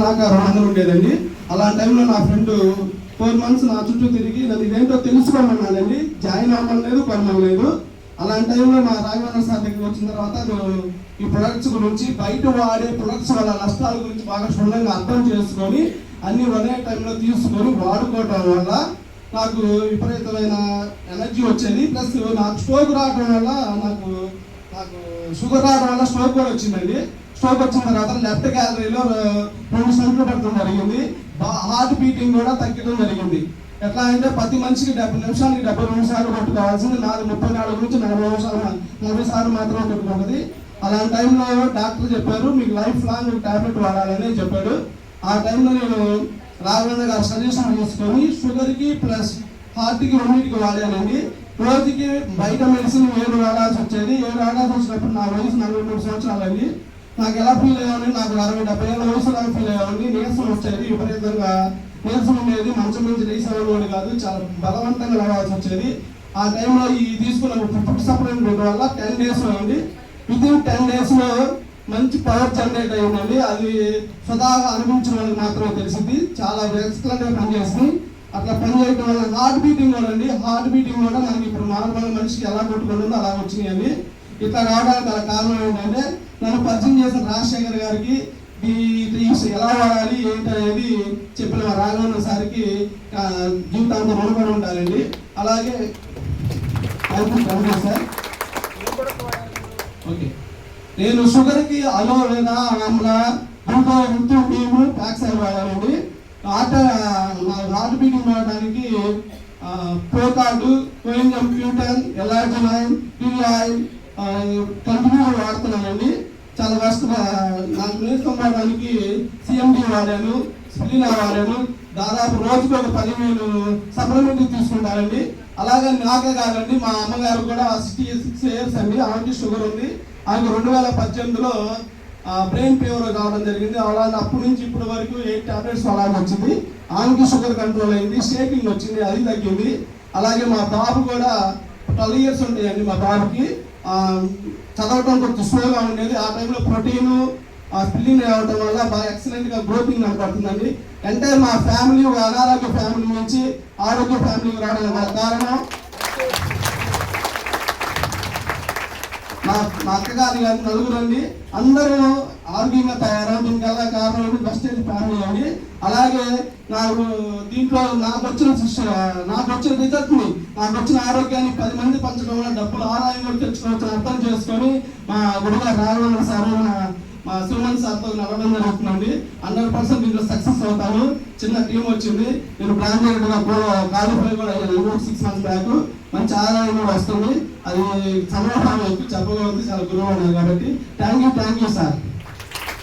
నాకు రెండు వందలు ఉండేదండి. అలాంటి టైంలో నా ఫ్రెండ్ ఫోర్ మంత్స్ నా చుట్టూ తిరిగి నన్ను ఇదేంటో తెలుసుకోమన్నానండి జాయిన్ అవ్వలేదు కొనలేదు అలాంటి టైంలో మా రాఘవేంద్ర సార్ దగ్గరికి వచ్చిన తర్వాత నేను ఈ ప్రొడక్ట్స్ గురించి బయట వాడే ప్రొడక్ట్స్ వల్ల నష్టాల గురించి బాగా క్షుణ్ణంగా అర్థం చేసుకొని అన్ని ఒకే టైంలో తీసుకొని వాడుకోవటం వల్ల నాకు విపరీతమైన ఎనర్జీ వచ్చేది. ప్లస్ నాకు స్ట్రోక్ రావడం వల్ల నాకు నాకు షుగర్ రావడం వల్ల స్ట్రోక్ కూడా వచ్చిందండి. స్ట్రోక్ వచ్చిన తర్వాత లెఫ్ట్ గ్యాలరీలో రెండు సెంట్లు పడటం జరిగింది. హార్ట్ బీటింగ్ కూడా తగ్గడం జరిగింది. ఎట్లా అంటే ప్రతి మనిషికి డెబ్బై నిమిషానికి డెబ్బై నిమిషాలు పట్టుకోవాల్సింది నాలుగు ముప్పై నాలుగు నుంచి నలభై నిమిషాలు నలభై సార్లు మాత్రమే పెట్టుకుంటుంది అలాంటి టైంలో డాక్టర్ చెప్పారు మీకు లైఫ్ లాంగ్ టాబ్లెట్ వాడాలని చెప్పాడు. ఆ టైంలో నేను రాఘవేంద్ర గారు సజెషన్ తీసుకొని షుగర్కి ప్లస్ హార్ట్కి రెండింటికి వాడానండి. రోజుకి బయట మెడిసిన్ ఏడు వాడాల్సి వచ్చేది. ఏడు వాడాల్సి వచ్చినప్పుడు నా వయసు నలభై మూడు సంవత్సరాలు అండి నాకు ఎలా ఫీల్ అయ్యామని నాకు అరవై డెబ్బై ఏళ్ళ వయసులో ఫీల్ అయ్యామని నీరసం వచ్చేది. విపరీతంగా నీరసం ఉండేది. మంచం నుంచి లేసేవాడు కాదు చాలా బలవంతంగా రావాల్సి వచ్చేది. ఆ టైంలో ఈ తీసుకున్న ఫుడ్ సప్లిమెంట్ వల్ల టెన్ డేస్ అండి. విత్ ఇన్ టెన్ డేస్లో మంచి పవర్ జనరేట్ అయిందండి. అది సదాగా అనుభవించిన వాళ్ళకి మాత్రమే తెలిసింది. చాలా ఎక్సలెంట్గా పనిచేస్తుంది అట్లా పని చేయడం వల్ల హార్ట్ బీటింగ్ కూడా అండి. హార్ట్ బీటింగ్ కూడా మనకి ఇప్పుడు నార్మల్ మనిషికి ఎలా కొట్టుకుంటుందో అలా వచ్చినాయండి ఇట్లా రావడానికి గల కారణం ఏంటంటే నన్ను పరిచయం చేసిన రాజశేఖర్ గారికి ఈ ఈ ఎలా వాడాలి ఏంటి అనేది చెప్పిన మా రాఘవన్న సార్కి జీవితాంతం రుణపడి ఉంటారండి. అలాగే సార్. ఓకే. నేను షుగర్కి అలోవేరా ఆమ్ల ఇంకా ఎంతో మేము ప్యాక్స్ అయి వాడానండి ఆట హార్ట్ బీటింగ్ వాడడానికి ప్రోకార్డు కంప్యూటర్ క్యూటన్ లైన్ పిల్లాయిన్ కంటిన్యూ వాడుతున్నానండి చాలా కష్టం నాకు నీరసం వాడడానికి సిఎండి వాడాను స్ప్లినా వాడాను దాదాపు రోజుకి ఒక పదివేలు సప్లిమెంట్ తీసుకుంటారండి. అలాగే నాకే కాదండి మా అమ్మగారు కూడా సిక్స్టీ సిక్స్ ఇయర్స్ అండి. ఆమెకి షుగర్ ఉంది. ఆమెకు రెండు వేల పద్దెనిమిదిలో బ్రెయిన్ ఫీవర్ కావడం జరిగింది. అలా అప్పటి నుంచి ఇప్పటి వరకు ఎయిట్ టాబ్లెట్స్ అలాగే వచ్చింది. ఆమెకి షుగర్ కంట్రోల్ అయింది షేకింగ్ వచ్చింది అది తగ్గింది. అలాగే మా బాబు కూడా ట్వెల్వ్ ఇయర్స్ ఉంటాయండి మా బాబుకి. చదవటం కొంచెం స్లోగా ఉండేది ఆ టైంలో ప్రోటీన్ స్పిల్లింగ్ రావడం వల్ల బాగా ఎక్సలెంట్గా గ్రోతింగ్ కనపడుతుందండి అంటే మా ఫ్యామిలీ ఒక అనారోగ్య ఫ్యామిలీ నుంచి ఆరోగ్య ఫ్యామిలీకి రావడం మా కారణం. మా మా అక్కగారు గారు నలుగురు అండి. అందరూ ఆరోగ్యంగా తయారవడం దీనికి కారణం బెస్ట్ ఫ్యామిలీ అండి. అలాగే నాకు దీంట్లో నాకు వచ్చిన నాకు వచ్చిన రిజల్ట్ని నాకు వచ్చిన ఆరోగ్యాన్ని పది మంది పంచడం వల్ల డబ్బులు ఆదాయం కూడా తెచ్చుకోవచ్చు అర్థం చేసుకొని మా గుడిగా రాఘవేంద్ర సార్ మా- సుమన్ సార్తో నడవడం జరుగుతుందండి. హండ్రెడ్ పర్సెంట్ దీంట్లో సక్సెస్ అవుతాను చిన్న టీం వచ్చింది. నేను ప్లాన్ చేయడం క్వాలిఫై కూడా అయ్యాను. సిక్స్ మంత్స్ బ్యాక్ మంచి ఆదాయం కూడా వస్తుంది. అది సమూహం చెప్పగలిగితే చాలా గురువు ఉన్నారు కాబట్టి. Thank you thank you sir